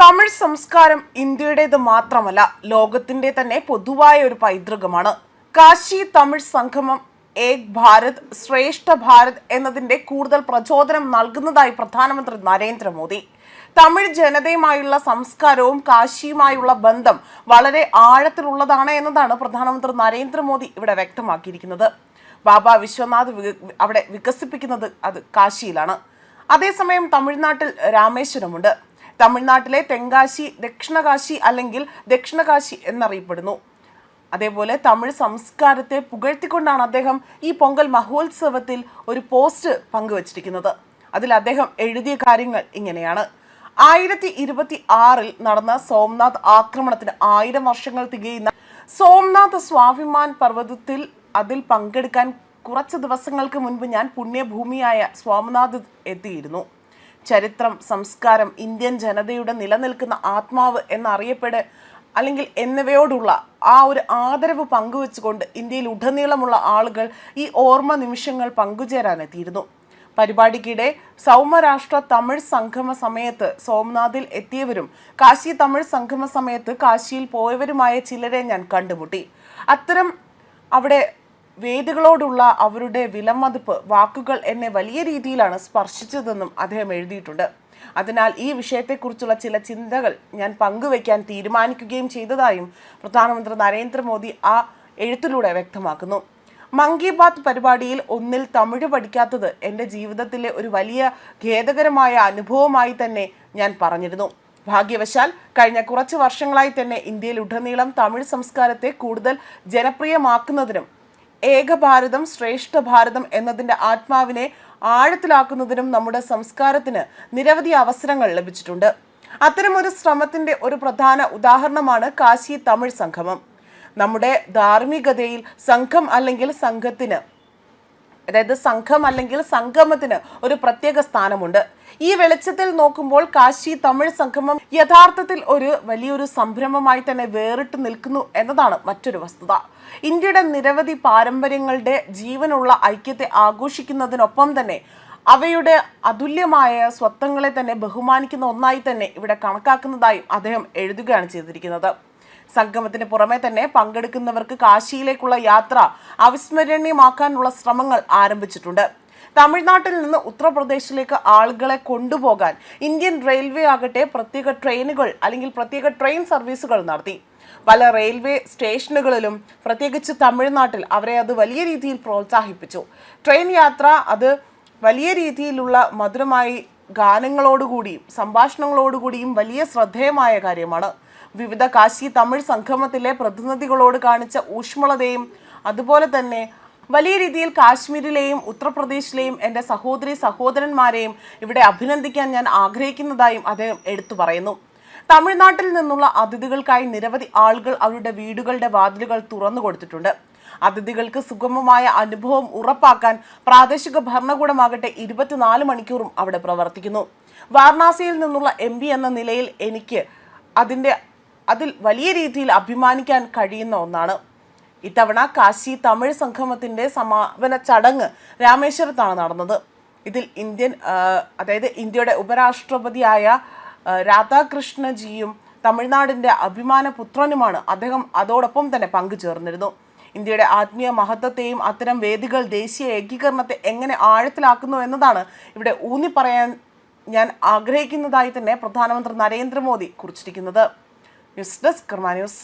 തമിഴ് സംസ്കാരം ഇന്ത്യയുടേത് മാത്രമല്ല ലോകത്തിന്റെ തന്നെ പൊതുവായ ഒരു പൈതൃകമാണ്. കാശി തമിഴ് സംഗമം ഏക് ഭാരത് ശ്രേഷ്ഠ ഭാരത് എന്നതിന്റെ കൂടുതൽ പ്രചോദനം നൽകുന്നതായി പ്രധാനമന്ത്രി നരേന്ദ്രമോദി. തമിഴ് ജനതയുമായുള്ള സംസ്കാരവും കാശിയുമായുള്ള ബന്ധം വളരെ ആഴത്തിലുള്ളതാണ് എന്നതാണ് പ്രധാനമന്ത്രി നരേന്ദ്രമോദി ഇവിടെ വ്യക്തമാക്കിയിരിക്കുന്നത്. ബാബ വിശ്വനാഥ് അവിടെ വികസിപ്പിക്കുന്നത് അത് കാശിയിലാണ്. അതേസമയം തമിഴ്നാട്ടിൽ രാമേശ്വരമുണ്ട്. തമിഴ്നാട്ടിലെ തെങ്കാശി ദക്ഷിണകാശി അല്ലെങ്കിൽ ദക്ഷിണകാശി എന്നറിയപ്പെടുന്നു. അതേപോലെ തമിഴ് സംസ്കാരത്തെ പുകഴ്ത്തിക്കൊണ്ടാണ് അദ്ദേഹം ഈ പൊങ്കൽ മഹോത്സവത്തിൽ ഒരു പോസ്റ്റ് പങ്കുവച്ചിരിക്കുന്നത്. അതിൽ അദ്ദേഹം എഴുതിയ കാര്യങ്ങൾ ഇങ്ങനെയാണ്. ആയിരത്തി ഇരുപത്തി ആറിൽ നടന്ന സോംനാഥ് ആക്രമണത്തിന് ആയിരം വർഷങ്ങൾ തികയുന്ന സോംനാഥ് സ്വാഭിമാൻ പർവതത്തിൽ അതിൽ പങ്കെടുക്കാൻ കുറച്ച് ദിവസങ്ങൾക്ക് മുൻപ് ഞാൻ പുണ്യഭൂമിയായ സ്വാമിനാഥ് എത്തിയിരുന്നു. ചരിത്രം സംസ്കാരം ഇന്ത്യൻ ജനതയുടെ നിലനിൽക്കുന്ന ആത്മാവ് എന്നറിയപ്പെട് അല്ലെങ്കിൽ എന്നിവയോടുള്ള ആ ഒരു ആദരവ് പങ്കുവെച്ചുകൊണ്ട് ഇന്ത്യയിൽ ഉടനീളമുള്ള ആളുകൾ ഈ ഓർമ്മ നിമിഷങ്ങൾ പങ്കുചേരാനെത്തിയിരുന്നു. പരിപാടിക്കിടെ സൗമരാഷ്ട്ര തമിഴ് സംഗമ സമയത്ത് സോംനാഥിൽ എത്തിയവരും കാശി തമിഴ് സംഗമ സമയത്ത് കാശിയിൽ പോയവരുമായ ചിലരെ ഞാൻ കണ്ടുമുട്ടി. അത്തരം അവിടെ വേദികളോടുള്ള അവരുടെ വിലമതിപ്പ് വാക്കുകൾ എന്നെ വലിയ രീതിയിലാണ് സ്പർശിച്ചതെന്നും അദ്ദേഹം എഴുതിയിട്ടുണ്ട്. അതിനാൽ ഈ വിഷയത്തെക്കുറിച്ചുള്ള ചില ചിന്തകൾ ഞാൻ പങ്കുവയ്ക്കാൻ തീരുമാനിക്കുകയും ചെയ്തതായും പ്രധാനമന്ത്രി നരേന്ദ്രമോദി ആ എഴുത്തിലൂടെ വ്യക്തമാക്കുന്നു. മൻ കി ബാത്ത് പരിപാടിയിൽ ഒന്നിൽ തമിഴ് പഠിക്കാത്തത് എന്റെ ജീവിതത്തിലെ ഒരു വലിയ ഖേദകരമായ അനുഭവമായി തന്നെ ഞാൻ പറഞ്ഞിരുന്നു. ഭാഗ്യവശാൽ കഴിഞ്ഞ കുറച്ച് വർഷങ്ങളായി തന്നെ ഇന്ത്യയിൽ ഉടനീളം തമിഴ് സംസ്കാരത്തെ കൂടുതൽ ജനപ്രിയമാക്കുന്നതിനും ഏകഭാരതം ശ്രേഷ്ഠ ഭാരതം എന്നതിന്റെ ആത്മാവിനെ ആഴത്തിലാക്കുന്നതിനും നമ്മുടെ സംസ്കാരത്തിന് നിരവധി അവസരങ്ങൾ ലഭിച്ചിട്ടുണ്ട്. അത്തരമൊരു ശ്രമത്തിന്റെ ഒരു പ്രധാന ഉദാഹരണമാണ് കാശി തമിഴ് സംഗമം. നമ്മുടെ ധാർമ്മികതയിൽ സംഘം അല്ലെങ്കിൽ സംഘത്തിന് അതായത് സംഘം അല്ലെങ്കിൽ സംഗമത്തിന് ഒരു പ്രത്യേക സ്ഥാനമുണ്ട്. ഈ വെളിച്ചത്തിൽ നോക്കുമ്പോൾ കാശി തമിഴ് സംഗമം യഥാർത്ഥത്തിൽ ഒരു വലിയൊരു സംരംഭമായി തന്നെ വേറിട്ട് നിൽക്കുന്നു എന്നതാണ് മറ്റൊരു വസ്തുത. ഇന്ത്യയുടെ നിരവധി പാരമ്പര്യങ്ങളുടെ ജീവനുള്ള ഐക്യത്തെ ആഘോഷിക്കുന്നതിനൊപ്പം തന്നെ അവയുടെ അതുല്യമായ സ്വത്വങ്ങളെ തന്നെ ബഹുമാനിക്കുന്ന ഒന്നായി തന്നെ ഇവിടെ കണക്കാക്കുന്നതായും അദ്ദേഹം എഴുതുകയാണ് ചെയ്തിരിക്കുന്നത്. സംഗമത്തിന് പുറമെ തന്നെ പങ്കെടുക്കുന്നവർക്ക് കാശിയിലേക്കുള്ള യാത്ര അവിസ്മരണീയമാക്കാനുള്ള ശ്രമങ്ങൾ ആരംഭിച്ചിട്ടുണ്ട്. തമിഴ്നാട്ടിൽ നിന്ന് ഉത്തർപ്രദേശിലേക്ക് ആളുകളെ കൊണ്ടുപോകാൻ ഇന്ത്യൻ റെയിൽവേ ആകട്ടെ പ്രത്യേക ട്രെയിനുകൾ അല്ലെങ്കിൽ പ്രത്യേക ട്രെയിൻ സർവീസുകൾ നടത്തി. പല റെയിൽവേ സ്റ്റേഷനുകളിലും പ്രത്യേകിച്ച് തമിഴ്നാട്ടിൽ അവരെ അത് വലിയ രീതിയിൽ പ്രോത്സാഹിപ്പിച്ചു. ട്രെയിൻ യാത്ര അത് വലിയ രീതിയിലുള്ള മധുരമായി ഗാനങ്ങളോടുകൂടിയും സംഭാഷണങ്ങളോടുകൂടിയും വലിയ ശ്രദ്ധേയമായ കാര്യമാണ്. വിവിധ കാശി തമിഴ് സംഗമത്തിലെ പ്രതിനിധികളോട് കാണിച്ച ഊഷ്മളതയും അതുപോലെ തന്നെ വലിയ രീതിയിൽ കാശ്മീരിലെയും ഉത്തർപ്രദേശിലെയും എന്റെ സഹോദരി സഹോദരന്മാരെയും ഇവിടെ അഭിനന്ദിക്കാൻ ഞാൻ ആഗ്രഹിക്കുന്നതായും അദ്ദേഹം എടുത്തു പറയുന്നു. തമിഴ്നാട്ടിൽ നിന്നുള്ള അതിഥികൾക്കായി നിരവധി ആളുകൾ അവരുടെ വീടുകളുടെ വാതിലുകൾ തുറന്നു കൊടുത്തിട്ടുണ്ട്. അതിഥികൾക്ക് സുഗമമായ അനുഭവം ഉറപ്പാക്കാൻ പ്രാദേശിക ഭരണകൂടമാകട്ടെ ഇരുപത്തിനാല് മണിക്കൂറും അവിടെ പ്രവർത്തിക്കുന്നു. വാരണാസിയിൽ നിന്നുള്ള എം എന്ന നിലയിൽ എനിക്ക് അതിന്റെ അതിൽ വലിയ രീതിയിൽ അഭിമാനിക്കാൻ കഴിയുന്ന ഒന്നാണ്. ഇത്തവണ കാശി തമിഴ് സംഗമത്തിന്റെ സമാപന ചടങ്ങ് രാമേശ്വരത്താണ് നടന്നത്. ഇതിൽ ഇന്ത്യൻ അതായത് ഇന്ത്യയുടെ ഉപരാഷ്ട്രപതിയായ രാധാകൃഷ്ണജിയും തമിഴ്നാടിന്റെ അഭിമാന പുത്രനുമാണ് അദ്ദേഹം അതോടൊപ്പം തന്നെ പങ്കുചേർന്നിരുന്നു. ഇന്ത്യയുടെ ആത്മീയ മഹത്വത്തെയും അത്തരം വേദികൾ ദേശീയ ഏകീകരണത്തെ എങ്ങനെ ആഴത്തിലാക്കുന്നു എന്നതാണ് ഇവിടെ ഊന്നി പറയാൻ ഞാൻ ആഗ്രഹിക്കുന്നതായി തന്നെ പ്രധാനമന്ത്രി Narendra Modi കുറിച്ചിരിക്കുന്നത്. News desk Karma news